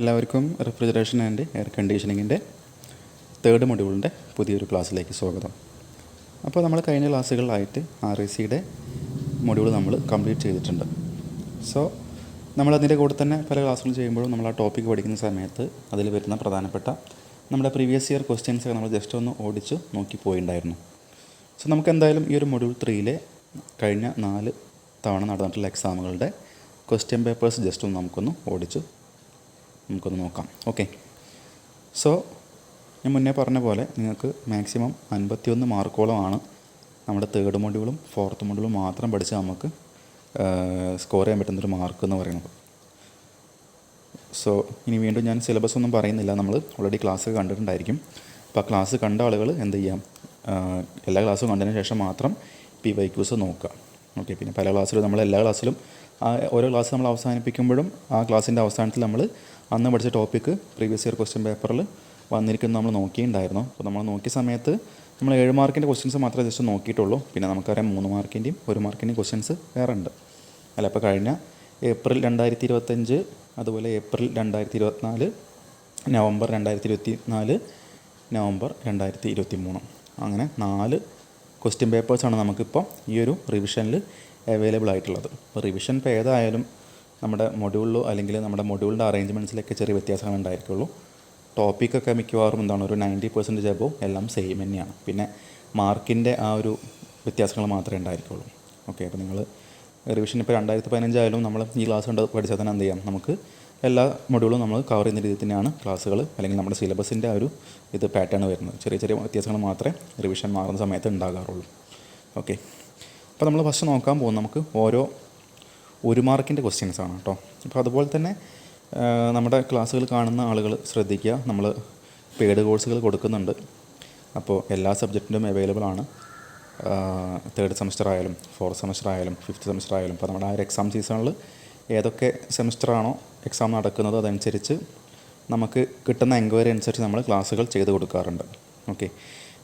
എല്ലാവർക്കും refrigeration and air കണ്ടീഷനിങ്ങിന്റെ third മൊഡ്യൂളിന്റെ പുതിയൊരു ക്ലാസ്സിലേക്ക് സ്വാഗതം. അപ്പോൾ നമ്മൾ കഴിഞ്ഞ ക്ലാസ്സുകളിലായിട്ട് ആർ ഐ സിയുടെ മൊഡ്യൂൾ നമ്മൾ കംപ്ലീറ്റ് ചെയ്തിട്ടുണ്ട്. സോ നമ്മളതിന്റെ കൂടെ തന്നെ പല ക്ലാസ്സുകളും ചെയ്യുമ്പോഴും നമ്മൾ ആ ടോപ്പിക്ക് പഠിക്കുന്ന സമയത്ത് അതിൽ വരുന്ന പ്രധാനപ്പെട്ട നമ്മുടെ പ്രീവിയസ് ഇയർ ക്വസ്റ്റ്യൻസ് ഒക്കെ നമ്മൾ ജസ്റ്റ് ഒന്ന് ഓടിച്ച് നോക്കി പോയിണ്ടായിരുന്നു. സോ നമുക്ക് എന്തായാലും ഈ ഒരു മൊഡ്യൂൾ ത്രീയിലെ കഴിഞ്ഞ നാല് തവണ നടന്നിട്ടുള്ള എക്സാമുകളുടെ ക്വസ്റ്റ്യൻ പേപ്പേഴ്സ് ജസ്റ്റ് ഒന്ന് നമുക്കൊന്ന് ഓടിച്ച് നമുക്കൊന്ന് നോക്കാം. ഓക്കെ സോ ഞാൻ മുന്നേ പറഞ്ഞ പോലെ നിങ്ങൾക്ക് മാക്സിമം അൻപത്തിയൊന്ന് മാർക്കോളമാണ് നമ്മുടെ തേർഡ് മൊഡ്യൂളും ഫോർത്ത് മൊഡ്യൂളും മാത്രം പഠിച്ച് നമുക്ക് സ്കോർ ചെയ്യാൻ പറ്റുന്നൊരു മാർക്ക് എന്ന് പറയുന്നത്. സോ ഇനി വീണ്ടും ഞാൻ സിലബസ് ഒന്നും പറയുന്നില്ല. നമ്മൾ ഓൾറെഡി ക്ലാസ് കണ്ടിട്ടുണ്ടായിരിക്കും. അപ്പോൾ ആ ക്ലാസ് കണ്ട ആളുകൾ എന്ത് ചെയ്യാം? എല്ലാ ക്ലാസ്സും കണ്ടതിന് ശേഷം മാത്രം പി വൈക്യൂസ് നോക്കുക. ഓക്കെ പിന്നെ പല ക്ലാസ്സിലും നമ്മൾ എല്ലാ ക്ലാസ്സിലും ആ ഓരോ ക്ലാസ് നമ്മൾ അവസാനിപ്പിക്കുമ്പോഴും ആ ക്ലാസ്സിന്റെ അവസാനത്തിൽ നമ്മൾ അന്ന് പഠിച്ച ടോപ്പിക്ക് പ്രീവിയസ് ഇയർ ക്വസ്റ്റ്യൻ പേപ്പറിൽ വന്നിരിക്കുന്നത് നമ്മൾ നോക്കിയിട്ടുണ്ടായിരുന്നു. അപ്പോൾ നമ്മൾ നോക്കിയ സമയത്ത് നമ്മൾ ഏഴ് മാർക്കിന്റെ ക്വസ്റ്റ്യൻസ് മാത്രമേ ജസ്റ്റ് നോക്കിയിട്ടുള്ളൂ. പിന്നെ നമുക്കറിയാം മൂന്ന് മാർക്കിന്റെയും ഒരു മാർക്കിന്റെയും ക്വസ്റ്റ്യൻസ് വേറെ ഉണ്ട്. അല്ല അപ്പോൾ കഴിഞ്ഞ ഏപ്രിൽ രണ്ടായിരത്തി ഇരുപത്തഞ്ച് അതുപോലെ ഏപ്രിൽ രണ്ടായിരത്തി ഇരുപത്തിനാല് നവംബർ രണ്ടായിരത്തി ഇരുപത്തി നാല് നവംബർ രണ്ടായിരത്തി ഇരുപത്തി മൂന്ന് അങ്ങനെ നാല് ക്വസ്റ്റ്യൻ പേപ്പേഴ്സാണ് നമുക്കിപ്പോൾ ഈ ഒരു റിവിഷനിൽ അവൈലബിൾ ആയിട്ടുള്ളത്. അപ്പോൾ റിവിഷൻ ഇപ്പോൾ ഏതായാലും നമ്മുടെ മൊഡ്യൂളിലോ അല്ലെങ്കിൽ നമ്മുടെ മൊഡ്യൂളിന്റെ അറേഞ്ച്മെന്റ്സിലൊക്കെ ചെറിയ വ്യത്യാസങ്ങൾ ഉണ്ടായിരിക്കുള്ളൂ. ടോപ്പിക്കൊക്കെ മിക്കവാറും എന്താണ് ഒരു നയന്റി പെർസെന്റേജ് അബോ എല്ലാം സെയിം തന്നെയാണ്. പിന്നെ മാർക്കിന്റെ ആ ഒരു വ്യത്യാസങ്ങൾ മാത്രമേ ഉണ്ടായിരിക്കുള്ളൂ. ഓക്കെ അപ്പോൾ നിങ്ങൾ റിവിഷൻ ഇപ്പോൾ രണ്ടായിരത്തി പതിനഞ്ചായാലും നമ്മൾ ഈ ക്ലാസ് കണ്ട് പഠിച്ചാൽ തന്നെ എന്ത് ചെയ്യാം? നമുക്ക് എല്ലാ മൊഡ്യൂളും നമ്മൾ കവർ ചെയ്യുന്ന രീതിയിൽ തന്നെയാണ് ക്ലാസ്സുകൾ അല്ലെങ്കിൽ നമ്മുടെ സിലബസിന്റെ ആ ഒരു ഇത് പാറ്റേൺ വരുന്നത്. ചെറിയ ചെറിയ വ്യത്യാസങ്ങൾ മാത്രമേ റിവിഷൻ മാറുന്ന സമയത്ത് ഉണ്ടാകാറുള്ളൂ. ഓക്കെ അപ്പോൾ നമ്മൾ ഫസ്റ്റ് നോക്കാൻ പോകും നമുക്ക് ഓരോ ഒരു മാർക്കിന്റെ ക്വസ്റ്റ്യൻസ് ആണ് കേട്ടോ അപ്പോൾ അതുപോലെ തന്നെ നമ്മുടെ ക്ലാസ്സുകൾ കാണുന്ന ആളുകൾ ശ്രദ്ധിക്കുക. നമ്മൾ പെയ്ഡ് കോഴ്സുകൾ കൊടുക്കുന്നുണ്ട്. അപ്പോൾ എല്ലാ സബ്ജക്റ്റിനും അവൈലബിൾ ആണ്. തേർഡ് സെമസ്റ്റർ ആയാലും ഫോർത്ത് സെമസ്റ്റർ ആയാലും ഫിഫ്ത്ത് സെമസ്റ്റർ ആയാലും. അപ്പോൾ നമ്മുടെ ആ ഒരു എക്സാം സീസണിൽ ഏതൊക്കെ സെമസ്റ്ററാണോ എക്സാം നടക്കുന്നത് അതനുസരിച്ച് നമുക്ക് കിട്ടുന്ന എൻക്വയറി അനുസരിച്ച് നമ്മൾ ക്ലാസ്സുകൾ ചെയ്ത് കൊടുക്കാറുണ്ട്. ഓക്കെ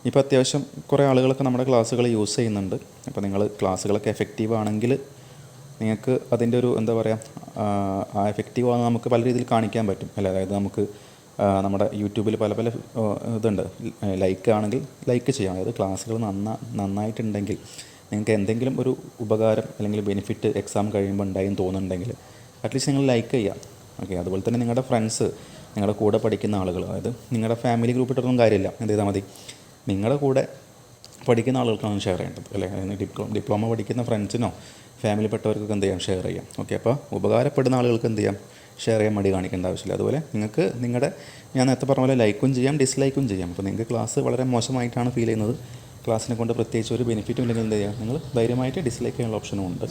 ഇപ്പോൾ അത്യാവശ്യം കുറേ ആളുകളൊക്കെ നമ്മുടെ ക്ലാസ്സുകൾ യൂസ് ചെയ്യുന്നുണ്ട്. അപ്പോൾ നിങ്ങൾ ക്ലാസ്സുകളൊക്കെ എഫക്റ്റീവ് ആണെങ്കിൽ നിങ്ങൾക്ക് അതിന്റെ ഒരു എന്താ പറയുക ആ എഫക്റ്റീവ് ആണെന്ന് നമുക്ക് പല രീതിയിൽ കാണിക്കാൻ പറ്റും. അല്ല അതായത് നമുക്ക് നമ്മുടെ യൂട്യൂബിൽ പല പല ഇതുണ്ട്. ലൈക്ക് ആണെങ്കിൽ ലൈക്ക് ചെയ്യാം. അതായത് ക്ലാസ്സുകൾ നന്നാ നന്നായിട്ടുണ്ടെങ്കിൽ നിങ്ങൾക്ക് എന്തെങ്കിലും ഒരു ഉപകാരം അല്ലെങ്കിൽ ബെനിഫിറ്റ് എക്സാം കഴിയുമ്പോൾ ഉണ്ടായി എന്ന് തോന്നുന്നുണ്ടെങ്കിൽ അറ്റ്ലീസ്റ്റ് നിങ്ങൾ ലൈക്ക് ചെയ്യാം. ഓക്കെ അതുപോലെ തന്നെ നിങ്ങളുടെ ഫ്രണ്ട്സ് നിങ്ങളുടെ കൂടെ പഠിക്കുന്ന ആളുകൾ അതായത് നിങ്ങളുടെ ഫാമിലി ഗ്രൂപ്പ് ഇട്ടൊന്നും കാര്യമില്ല. എന്ത് ചെയ്താൽ മതി? നിങ്ങളുടെ കൂടെ പഠിക്കുന്ന ആളുകൾക്കാണ് ഷെയർ ചെയ്യേണ്ടത് അല്ലേ? ഡിപ്ലോ ഡിപ്ലോമ പഠിക്കുന്ന ഫ്രണ്ട്സിനോ ഫാമിലിപ്പെട്ടവർക്കൊക്കെ എന്ത് ചെയ്യാം? ഷെയർ ചെയ്യാം. ഓക്കെ അപ്പോൾ ഉപകാരപ്പെടുന്ന ആളുകൾക്ക് എന്ത് ചെയ്യാം? ഷെയർ ചെയ്യാൻ മടി കാണിക്കേണ്ട ആവശ്യമില്ല. അതുപോലെ നിങ്ങൾക്ക് നിങ്ങളുടെ ഞാൻ നേരത്തെ പറഞ്ഞ പോലെ ലൈക്കും ചെയ്യാം ഡിസ്ലൈക്കും ചെയ്യാം. അപ്പോൾ നിങ്ങൾക്ക് ക്ലാസ് വളരെ മോശമായിട്ടാണ് ഫീൽ ചെയ്യുന്നത്. ക്ലാസ്സിനെ കൊണ്ട് പ്രത്യേകിച്ച് ഒരു ബെനിഫിറ്റും ഇല്ലെങ്കിൽ എന്ത് ചെയ്യുക നിങ്ങൾ ധൈര്യമായിട്ട് ഡിസ്ലൈക്ക് ചെയ്യാനുള്ള ഓപ്ഷനും ഉണ്ട്.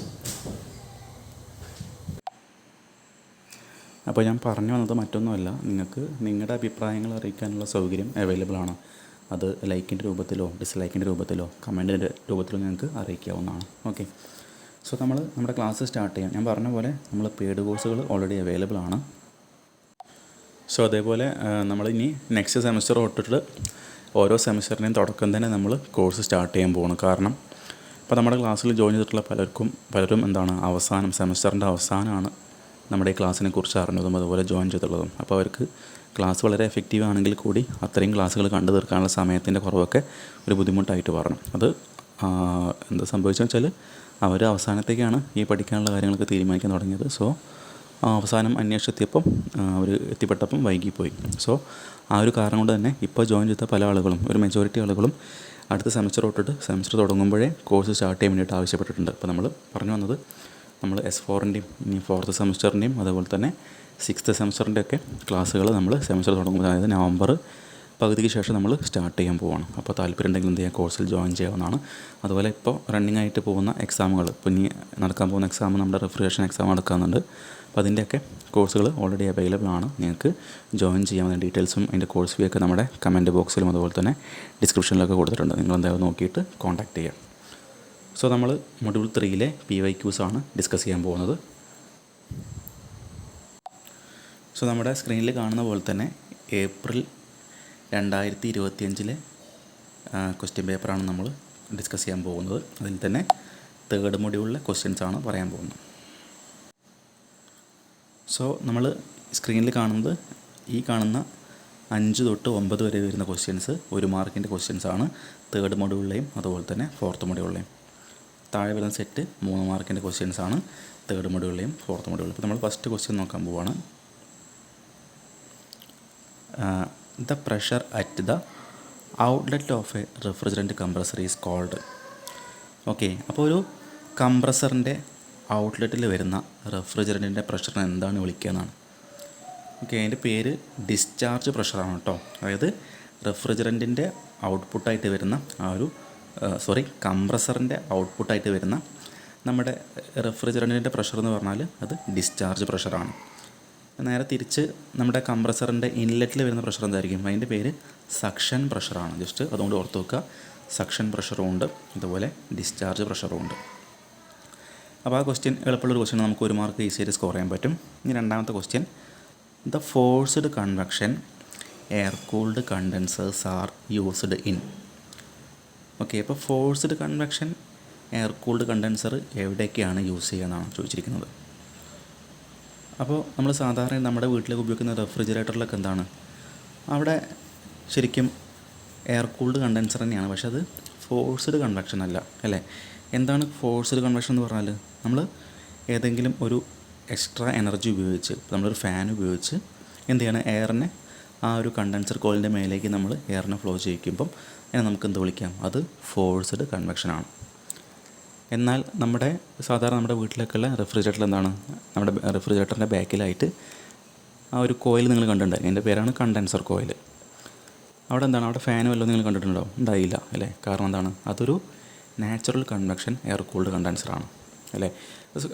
അപ്പോൾ ഞാൻ പറഞ്ഞു വന്നത് മറ്റൊന്നുമല്ല. നിങ്ങൾക്ക് നിങ്ങളുടെ അഭിപ്രായങ്ങൾ അറിയിക്കാനുള്ള സൗകര്യം അവൈലബിൾ ആണ്. അത് ലൈക്കിന്റെ രൂപത്തിലോ ഡിസ്ലൈക്കിന്റെ രൂപത്തിലോ കമന്റിന്റെ രൂപത്തിലോ നിങ്ങൾക്ക് അറിയിക്കാവുന്നതാണ്. ഓക്കെ സോ നമ്മൾ നമ്മുടെ ക്ലാസ് സ്റ്റാർട്ട് ചെയ്യാം. ഞാൻ പറഞ്ഞ പോലെ നമ്മൾ പെയ്ഡ് കോഴ്സുകൾ ഓൾറെഡി അവൈലബിൾ ആണ്. സോ അതേപോലെ നമ്മൾ ഇനി നെക്സ്റ്റ് സെമസ്റ്റർ തൊട്ടിട്ട് ഓരോ സെമസ്റ്ററിന്റെയും തുടക്കം തന്നെ നമ്മൾ കോഴ്സ് സ്റ്റാർട്ട് ചെയ്യാൻ പോകണം കാരണം ഇപ്പോൾ നമ്മുടെ ക്ലാസ്സിൽ ജോയിൻ ചെയ്തിട്ടുള്ള പലർക്കും പലരും എന്താണ് അവസാനം സെമസ്റ്ററിന്റെ അവസാനമാണ് നമ്മുടെ ഈ ക്ലാസ്സിനെ കുറിച്ച് അറിഞ്ഞതും അതുപോലെ ജോയിൻ ചെയ്തിട്ടുള്ളതും. അപ്പോൾ അവർക്ക് ക്ലാസ് വളരെ എഫക്റ്റീവ് ആണെങ്കിൽ കൂടി അത്രയും ക്ലാസ്സുകൾ കണ്ടു തീർക്കാനുള്ള സമയത്തിന്റെ കുറവൊക്കെ ഒരു ബുദ്ധിമുട്ടായിട്ട് പറഞ്ഞു അത് എന്താ സംഭവിച്ചതെന്ന് വെച്ചാൽ അവർ അവസാനത്തേക്കാണ് ഈ പഠിക്കാനുള്ള കാര്യങ്ങളൊക്കെ തീരുമാനിക്കാൻ തുടങ്ങിയത്. സോ അവസാനം അന്വേഷിച്ചെത്തിയപ്പം അവർ എത്തിപ്പെട്ടപ്പം വൈകിപ്പോയി. സോ ആ ഒരു കാരണം കൊണ്ട് തന്നെ ഇപ്പോൾ ജോയിൻ ചെയ്ത പല ആളുകളും ഒരു മെജോറിറ്റി ആളുകളും അടുത്ത സെമസ്റ്റർ തൊട്ടിട്ട് സെമസ്റ്റർ തുടങ്ങുമ്പോഴേ കോഴ്സ് സ്റ്റാർട്ട് ചെയ്യാൻ വേണ്ടിയിട്ട് ആവശ്യപ്പെട്ടിട്ടുണ്ട്. അപ്പോൾ നമ്മൾ പറഞ്ഞു വന്നത് നമ്മൾ എസ് ഫോറിന്റെയും ഇനി ഫോർത്ത് സെമസ്റ്ററിന്റെയും അതുപോലെ തന്നെ സിക്സ്ത് സെമസ്റ്ററിന്റെ ഒക്കെ ക്ലാസ്സുകൾ നമ്മൾ സെമസ്റ്റർ തുടങ്ങുമ്പോൾ അതായത് നവംബർ പകുതിക്ക് ശേഷം നമ്മൾ സ്റ്റാർട്ട് ചെയ്യാൻ പോവാണ്. അപ്പോൾ താല്പര്യം ഉണ്ടെങ്കിൽ എന്ത് ചെയ്യാം? കോഴ്സിൽ ജോയിൻ ചെയ്യാവുന്നതാണ്. അതുപോലെ ഇപ്പോൾ റണ്ണിങ് ആയിട്ട് പോകുന്ന എക്സാമുകൾ ഇപ്പോൾ ഇനി നടക്കാൻ പോകുന്ന എക്സാം നമ്മുടെ റിഫ്രിജറേഷൻ എക്സാം നടക്കുന്നുണ്ട് അപ്പോൾ അതിന്റെയൊക്കെ കോഴ്സുകൾ ഓൾറെഡി അവൈലബിൾ ആണ്. നിങ്ങൾക്ക് ജോയിൻ ചെയ്യാവുന്ന ഡീറ്റെയിൽസും അതിന്റെ കോഴ്സ് ഫീ ഒക്കെ നമ്മുടെ കമന്റ് ബോക്സിലും അതുപോലെ തന്നെ ഡിസ്ക്രിപ്ഷനിലൊക്കെ കൊടുത്തിട്ടുണ്ട്. നിങ്ങൾ എന്തായാലും നോക്കിയിട്ട് കോൺടാക്റ്റ് ചെയ്യാം. സോ നമ്മൾ മൊഡ്യൂൾ ത്രീയിലെ പി വൈ ക്യൂസാണ് ഡിസ്കസ് ചെയ്യാൻ പോകുന്നത്. സോ നമ്മുടെ സ്ക്രീനിൽ കാണുന്ന പോലെ തന്നെ ഏപ്രിൽ രണ്ടായിരത്തി ഇരുപത്തിയഞ്ചിലെ ക്വസ്റ്റ്യൻ പേപ്പറാണ് നമ്മൾ ഡിസ്കസ് ചെയ്യാൻ പോകുന്നത്. അതിൽ തന്നെ തേർഡ് മൊഡ്യൂളിലെ ക്വസ്റ്റ്യൻസ് ആണ് പറയാൻ പോകുന്നത്. സോ നമ്മൾ സ്ക്രീനിൽ കാണുന്നത് ഈ കാണുന്ന അഞ്ച് തൊട്ട് ഒമ്പത് വരെ വരുന്ന ക്വസ്റ്റ്യൻസ് ഒരു മാർക്കിന്റെ ക്വസ്റ്റ്യൻസ് ആണ് തേർഡ് മൊഡ്യൂളിലെയും അതുപോലെ തന്നെ ഫോർത്ത് മൊഡ്യൂളിലെയും താഴെ വരുന്ന സെറ്റ് മൂന്ന് മാർക്കിന്റെ ക്വസ്റ്റ്യൻസ് ആണ് തേർഡ് മൊഡ്യൂളിലെയും ഫോർത്ത് മൊഡ്യൂളിലെയും ഇപ്പോൾ നമ്മൾ ഫസ്റ്റ് ക്വസ്റ്റ്യൻ നോക്കാൻ പോവാണ്. The pressure at the outlet of a refrigerant compressor is cold okay അപ്പോൾ ഒരു കംപ്രസറിന്റെ ഔട്ട്ലെറ്റിൽ വരുന്ന റെഫ്രിജറന്റിന്റെ പ്രഷറിനെ എന്താണ് വിളിക്കുക എന്നാണ്. ഓക്കെ അതിന്റെ പേര് ഡിസ്ചാർജ് പ്രഷറാണ് കേട്ടോ അതായത് റെഫ്രിജറന്റിന്റെ ഔട്ട്പുട്ടായിട്ട് വരുന്ന ആ ഒരു സോറി കംപ്രസറിന്റെ ഔട്ട്പുട്ടായിട്ട് വരുന്ന നമ്മുടെ റെഫ്രിജറന്റിന്റെ പ്രഷർ എന്ന് പറഞ്ഞാൽ അത് ഡിസ്ചാർജ് പ്രഷറാണ് നേരെ തിരിച്ച് നമ്മുടെ കംപ്രസറിന്റെ ഇൻലെറ്റിൽ വരുന്ന പ്രഷർ എന്തായിരിക്കും? അതിന്റെ പേര് സക്ഷൻ പ്രഷറാണ്. ജസ്റ്റ് അതുകൊണ്ട് ഓർത്ത് വെക്കുക. സക്ഷൻ പ്രഷറും ഉണ്ട് അതുപോലെ ഡിസ്ചാർജ് പ്രഷറും ഉണ്ട് അപ്പോൾ ആ ക്വസ്റ്റ്യൻ എളുപ്പമുള്ളൊരു ക്വസ്റ്റ്യൻ നമുക്ക് ഒരു മാർക്ക് ഈസിയായിട്ട് സ്കോർ ചെയ്യാൻ പറ്റും. ഇനി രണ്ടാമത്തെ question the forced convection air cooled condensers are used in okay അപ്പോൾ forced convection air cooled condenser എവിടെയൊക്കെയാണ് യൂസ് ചെയ്യുക എന്നാണ് ചോദിച്ചിരിക്കുന്നത്. അപ്പോൾ നമ്മൾ സാധാരണ നമ്മുടെ വീട്ടിലേക്ക് ഉപയോഗിക്കുന്ന റെഫ്രിജറേറ്ററിലൊക്കെ എന്താണ്? അവിടെ ശരിക്കും എയർ കൂൾഡ് കണ്ടൻസർ തന്നെയാണ്. പക്ഷെ അത് ഫോഴ്സ്ഡ് കൺവെക്ഷൻ അല്ല അല്ലേ? എന്താണ് ഫോഴ്സ്ഡ് കൺവെക്ഷൻ എന്ന് പറഞ്ഞാൽ നമ്മൾ ഏതെങ്കിലും ഒരു എക്സ്ട്രാ എനർജി ഉപയോഗിച്ച് നമ്മളൊരു ഫാൻ ഉപയോഗിച്ച് എന്ത് ചെയ്യണം? എയറിനെ ആ ഒരു കണ്ടൻസർ കോളിന്റെ മേലേക്ക് നമ്മൾ എയറിനെ ഫ്ലോ ചെയ്യിക്കുമ്പം അതിനെ നമുക്ക് എന്ത് വിളിക്കാം? അത് ഫോഴ്സ്ഡ് കൺവെക്ഷനാണ് എന്നാൽ നമ്മുടെ സാധാരണ നമ്മുടെ വീട്ടിലേക്കുള്ള റെഫ്രിജറേറ്റർ എന്താണ്? നമ്മുടെ റെഫ്രിജറേറ്ററിന്റെ ബാക്കിലായിട്ട് ആ ഒരു കോയിൽ നിങ്ങൾ കണ്ടിട്ടുണ്ടായിരുന്നു എന്റെ പേരാണ് കണ്ടൻസർ കോയിൽ അവിടെ എന്താണ്? അവിടെ ഫാൻ വല്ലതും നിങ്ങൾ കണ്ടിട്ടുണ്ടോ? ഉണ്ടായില്ല അല്ലേ? കാരണം എന്താണ്? അതൊരു നാച്ചുറൽ കൺവെക്ഷൻ എയർ കൂൾഡ് കണ്ടൻസറാണ് അല്ലേ?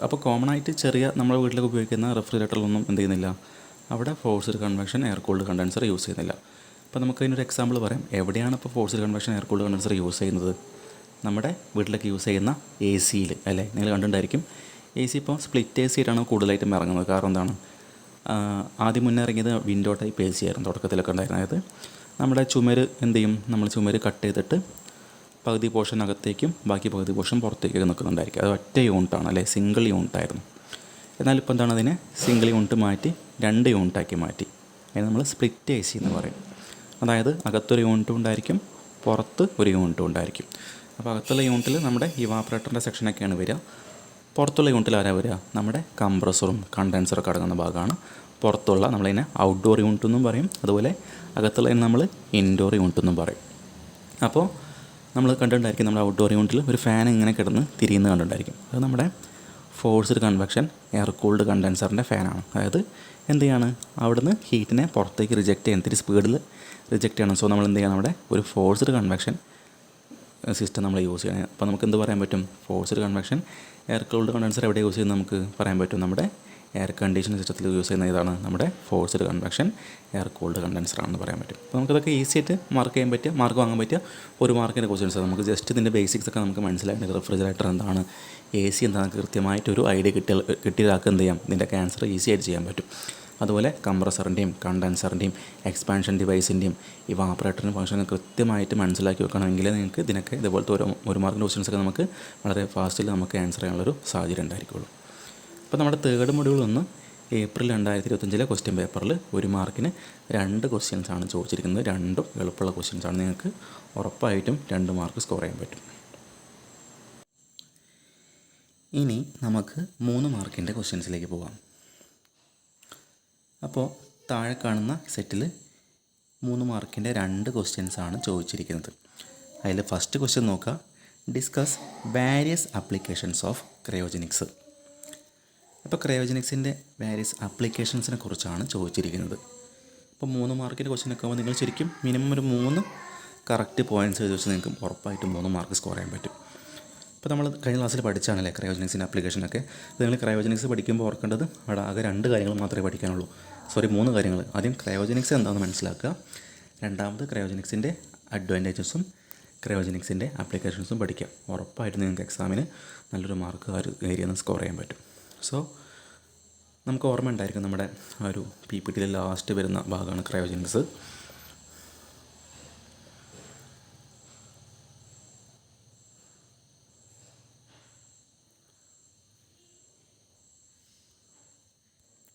അപ്പോൾ കോമൺ ആയിട്ട് ചെറിയ നമ്മുടെ വീട്ടിലൊക്കെ ഉപയോഗിക്കുന്ന റെഫ്രിജറേറ്ററിലൊന്നും എന്ത് ചെയ്യുന്നില്ല. അവിടെ forced convection air cooled condenser use ചെയ്യുന്നില്ല. അപ്പോൾ നമുക്ക് അതിനൊരു എക്സാമ്പിൾ പറയാം. എവിടെയാണ് ഇപ്പോൾ forced convection air cooled condenser use ചെയ്യുന്നത്? നമ്മുടെ വീട്ടിലൊക്കെ യൂസ് ചെയ്യുന്ന എ സിയിൽ അല്ലേ? നിങ്ങൾ കണ്ടിട്ടുണ്ടായിരിക്കും. എ സി ഇപ്പോൾ സ്പ്ലിറ്റ് എ സി ആയിട്ടാണ് കൂടുതലായിട്ടും ഇറങ്ങുന്നത്. കാരണം എന്താണ്? ആദ്യം മുന്നേ ഇറങ്ങിയത് വിൻഡോ ടൈപ്പ് എ സി ആയിരുന്നു തുടക്കത്തിലൊക്കെ ഉണ്ടായിരുന്നത്. അതായത് നമ്മുടെ ചുമര് എന്ത് ചെയ്യും? നമ്മൾ ചുമര് കട്ട് ചെയ്തിട്ട് പകുതി പോർഷൻ അകത്തേക്കും ബാക്കി പകുതി പോർഷൻ പുറത്തേക്കൊക്കെ നിൽക്കുന്നുണ്ടായിരിക്കും. അത് ഒറ്റ യൂണിറ്റാണ് അല്ലേ? സിംഗിൾ യൂണിറ്റ് ആയിരുന്നു. എന്നാൽ ഇപ്പോൾ എന്താണ് അതിനെ? സിംഗിൾ യൂണിറ്റ് മാറ്റി രണ്ട് യൂണിറ്റാക്കി മാറ്റി. അതിന് നമ്മൾ സ്പ്ലിറ്റ് എ സി എന്ന് പറയും. അതായത് അകത്തൊരു യൂണിറ്റും ഉണ്ടായിരിക്കും പുറത്ത് ഒരു യൂണിറ്റും ഉണ്ടായിരിക്കും. അപ്പോൾ അകത്തുള്ള യൂണിറ്റിൽ നമ്മുടെ ഇവാപ്പറേറ്ററിന്റെ സെക്ഷനൊക്കെയാണ് വരിക. പുറത്തുള്ള യൂണിറ്റിൽ ആരാ വരിക? നമ്മുടെ കംപ്രസറും കണ്ടൻസറൊക്കെ അടങ്ങുന്ന ഭാഗമാണ്. പുറത്തുള്ള നമ്മളതിനെ ഔട്ട്ഡോർ യൂണിറ്റ് എന്നും പറയും. അതുപോലെ അകത്തുള്ള നമ്മൾ ഇൻഡോർ യൂണിറ്റ് എന്നും പറയും. അപ്പോൾ നമ്മൾ കണ്ടിട്ടുണ്ടായിരിക്കും നമ്മുടെ ഔട്ട്ഡോർ യൂണിറ്റിൽ ഒരു ഫാൻ ഇങ്ങനെ കിടന്ന് തിരിയുന്നത് കണ്ടിട്ടുണ്ടായിരിക്കും. അത് നമ്മുടെ ഫോഴ്സ്ഡ് കൺവെക്ഷൻ എയർ കൂൾഡ് കണ്ടൻസറിന്റെ ഫാനാണ് അതായത് എന്ത് ചെയ്യാണ് അവിടുന്ന് ഹീറ്റിനെ പുറത്തേക്ക് റിജക്റ്റ് ചെയ്യാൻ ഇത്തിരി സ്പീഡിൽ റിജക്റ്റ് ചെയ്യണം. സോ നമ്മൾ എന്ത് ചെയ്യണം അവിടെ ഒരു ഫോഴ്സ്ഡ് കൺവെക്ഷൻ സിസ്റ്റം നമ്മൾ യൂസ് ചെയ്യണം അപ്പോൾ നമുക്ക് എന്ത് പറയാൻ പറ്റും? Forced convection air cooled condenser എവിടെ യൂസ് ചെയ്യുന്നത് നമുക്ക് പറയാൻ പറ്റും? നമ്മുടെ എയർ കണ്ടീഷൻ സിസ്റ്റത്തിൽ യൂസ് ചെയ്യുന്ന ഇതാണ് നമ്മുടെ forced convection air cooled condenser ആണെന്ന് പറയാൻ പറ്റും. അപ്പോൾ നമുക്കതൊക്കെ ഈസി ആയിട്ട് മാർക്ക് ചെയ്യാൻ പറ്റിയ മാർക്ക് വാങ്ങാൻ പറ്റിയ ഒരു മാർക്കിന്റെ ക്വസ്റ്റ്യൻസ് നമുക്ക് ജസ്റ്റ് ഇതിന്റെ ബേസിക്സ് ഒക്കെ നമുക്ക് മനസ്സിലായിട്ട് റെഫ്രിജറേറ്റർ എന്താണ്? എ സി എന്താണ്? കൃത്യമായിട്ടൊരു ഐഡിയ കിട്ടിയ കിട്ടിയതാക്കുക എന്ത് ചെയ്യാം? ഇതിന്റെ ക്യാൻസർ ഈസി ആയിട്ട് ചെയ്യാൻ പറ്റും. അതുപോലെ കംപ്രസറിന്റെയും കണ്ടൻസറിന്റെയും എക്സ്പാൻഷൻ ഡിവൈസിന്റെയും ഈ വാപ്പറേറ്ററിന്റെ ഫംഗ്ഷൻ കൃത്യമായിട്ട് മനസ്സിലാക്കി വെക്കണമെങ്കിൽ നിങ്ങൾക്ക് ഇതിനൊക്കെ ഇതുപോലത്തെ ഒരു ഒരു മാർക്കിന്റെ ക്വസ്റ്റൻസൊക്കെ നമുക്ക് വളരെ ഫാസ്റ്റിൽ നമുക്ക് ആൻസർ ചെയ്യാനുള്ളൊരു സാഹചര്യം ഉണ്ടായിരിക്കുള്ളൂ. അപ്പോൾ നമ്മുടെ തേർഡ് മൊഡ്യൂൾ ഒന്ന് ഏപ്രിൽ രണ്ടായിരത്തി ഇരുപത്തഞ്ചിലെ ക്വസ്റ്റ്യൻ പേപ്പറിൽ ഒരു മാർക്കിന് രണ്ട് ക്വസ്റ്റ്യൻസ് ആണ് ചോദിച്ചിരിക്കുന്നത്. രണ്ടും എളുപ്പമുള്ള ക്വസ്റ്റ്യൻസ് ആണ്. നിങ്ങൾക്ക് ഉറപ്പായിട്ടും രണ്ട് മാർക്ക് സ്കോർ ചെയ്യാൻ പറ്റും. ഇനി നമുക്ക് മൂന്ന് മാർക്കിന്റെ ക്വസ്റ്റ്യൻസിലേക്ക് പോകാം അപ്പോൾ താഴെ കാണുന്ന സെറ്റിൽ മൂന്ന് മാർക്കിന്റെ രണ്ട് ക്വസ്റ്റ്യൻസ് ആണ് ചോദിച്ചിരിക്കുന്നത്. അതിൽ ഫസ്റ്റ് ക്വസ്റ്റ്യൻ നോക്കുക discuss various applications of cryogenics അപ്പോൾ ക്രയോജനിക്സിന്റെ വാരിയസ് ആപ്ലിക്കേഷൻസിനെ കുറിച്ചാണ് ചോദിച്ചിരിക്കുന്നത്. അപ്പോൾ മൂന്ന് മാർക്കിന്റെ ക്വസ്റ്റ്യൻ ഒക്കെ ആകുമ്പോൾ നിങ്ങൾ ശരിക്കും മിനിമം ഒരു മൂന്ന് കറക്റ്റ് പോയിന്റ്സ് എഴുതി നിങ്ങൾക്ക് ഉറപ്പായിട്ടും മൂന്ന് മാർക്ക് സ്കോർ ചെയ്യാൻ പറ്റും. അപ്പോൾ നമ്മൾ കഴിഞ്ഞ ക്ലാസ്സിൽ പഠിച്ചാണല്ലേ ക്രയോജനിക്സിന്റെ ആപ്ലിക്കേഷനൊക്കെ നിങ്ങൾ ക്രയോജനിക്സ് പഠിക്കുമ്പോൾ ഓർക്കേണ്ടത് അവിടെ ആകെ രണ്ട് കാര്യങ്ങൾ മാത്രമേ പഠിക്കാനുള്ളൂ. സോറി മൂന്ന് കാര്യങ്ങൾ ആദ്യം ക്രയോജനിക്സ് എന്താണെന്ന് മനസ്സിലാക്കുക. രണ്ടാമത് ക്രയോജനിക്സിന്റെ അഡ്വാന്റേജസും ക്രയോജനിക്സിന്റെ ആപ്ലിക്കേഷൻസും പഠിക്കുക ഉറപ്പായിട്ട് നിങ്ങൾക്ക് എക്സാമിന് നല്ലൊരു മാർക്ക് ആ ഒരു നിന്ന് സ്കോർ ചെയ്യാൻ പറ്റും. സോ നമുക്ക് ഓർമ്മ ഉണ്ടായിരിക്കും നമ്മുടെ ആ ഒരു പി പി ടിയിലെ ലാസ്റ്റ് വരുന്ന ഭാഗമാണ് ക്രയോജനിക്സ്